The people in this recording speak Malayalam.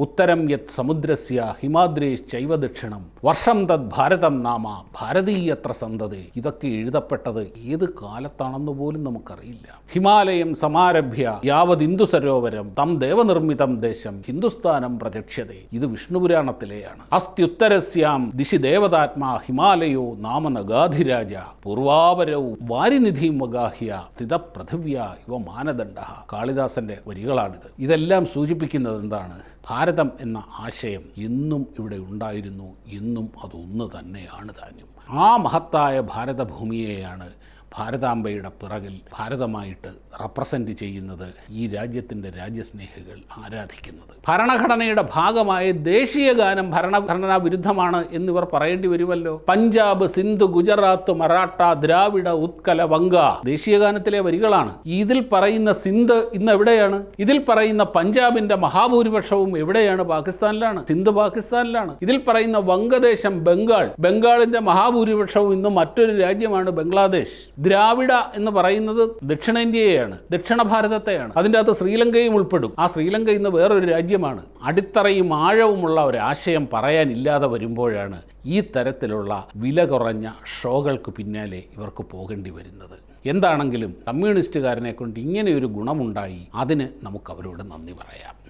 ഉത്തരം യത് സമുദ്രസ്യ ഹിമാദ്രേശ്ചൈവ ദക്ഷിണം. വർഷം തദ് ഭാരതം നാമ ഭാരതീയത്ര സന്തതി. ഇതൊക്കെ എഴുതപ്പെട്ടത് ഏത് കാലത്താണെന്ന് പോലും നമുക്കറിയില്ല. ഹിമാലയം സമാരഭ്യ യാവത് ഹിന്ദു സരോവരം തം ദേവനിർമ്മിതം ദേശം ഹിന്ദുസ്ഥാനം പ്രചക്ഷ്യത ഇത് വിഷ്ണുപുരാണത്തിലെയാണ്. അസ്ത്യുത്തരസ്യാം ദിശി ദേവതാത്മാ ഹിമാലയോ നാമ നഗാധിരാജ പൂർവാപരവും വാരിനിധിയും വഗാഹ്യ സ്ഥിതപൃഥിവ്യ ഇവ മാനദണ്ഡ. കാളിദാസന്റെ വരികളാണിത്. ഇതെല്ലാം സൂചിപ്പിക്കുന്നത് എന്താണ്? ഭാരതം എന്ന ആശയം ഇന്നും ഇവിടെ ഉണ്ടായിരുന്നു. ഇന്നും അതൊന്ന് തന്നെയാണ് താനും ആ മഹത്തായ ഭാരതഭൂമിയെയാണ് ഭാരതാംബയുടെ പിറകിൽ ഭാരതമായിട്ട് റെപ്രസെന്റ് ചെയ്യുന്നത് ഈ രാജ്യത്തിന്റെ രാജ്യസ്നേഹികൾ ആരാധിക്കുന്നത്. ഭരണഘടനയുടെ ഭാഗമായ ദേശീയ ഗാനം ഭരണഘടനാ വിരുദ്ധമാണ് എന്നിവർ പറയേണ്ടി വരുമല്ലോ? പഞ്ചാബ് സിന്ധു ഗുജറാത്ത് മറാഠ ദ്രാവിഡ ഉത്കല വങ്ക ദേശീയ ഗാനത്തിലെ വരികളാണ്. ഇതിൽ പറയുന്ന സിന്ധ് ഇന്ന് എവിടെയാണ്? ഇതിൽ പറയുന്ന പഞ്ചാബിന്റെ മഹാഭൂരിപക്ഷവും എവിടെയാണ്? പാകിസ്ഥാനിലാണ്. സിന്ധ് പാകിസ്ഥാനിലാണ്. ഇതിൽ പറയുന്ന വംഗദേശം ബംഗാൾ. ബംഗാളിന്റെ മഹാഭൂരിപക്ഷവും ഇന്ന് മറ്റൊരു രാജ്യമാണ് ബംഗ്ലാദേശ്. ദ്രാവിഡ എന്ന് പറയുന്നത് ദക്ഷിണേന്ത്യയെയാണ് ദക്ഷിണ ഭാരതത്തെയാണ്. അതിന്റെ അകത്ത് ശ്രീലങ്കയും ഉൾപ്പെടും. ആ ശ്രീലങ്ക ഇന്ന് വേറൊരു രാജ്യമാണ്. അടിത്തറയും ആഴവുമുള്ള ഒരാശയം പറയാനില്ലാതെ വരുമ്പോഴാണ് ഈ തരത്തിലുള്ള വില കുറഞ്ഞ ഷോകൾക്ക് പിന്നാലെ ഇവർക്ക് പോകേണ്ടി വരുന്നത്. എന്താണെങ്കിലും കമ്മ്യൂണിസ്റ്റുകാരനെ കൊണ്ട് ഇങ്ങനെയൊരു ഗുണമുണ്ടായി അതിന് നമുക്ക് അവരോട് നന്ദി പറയാം.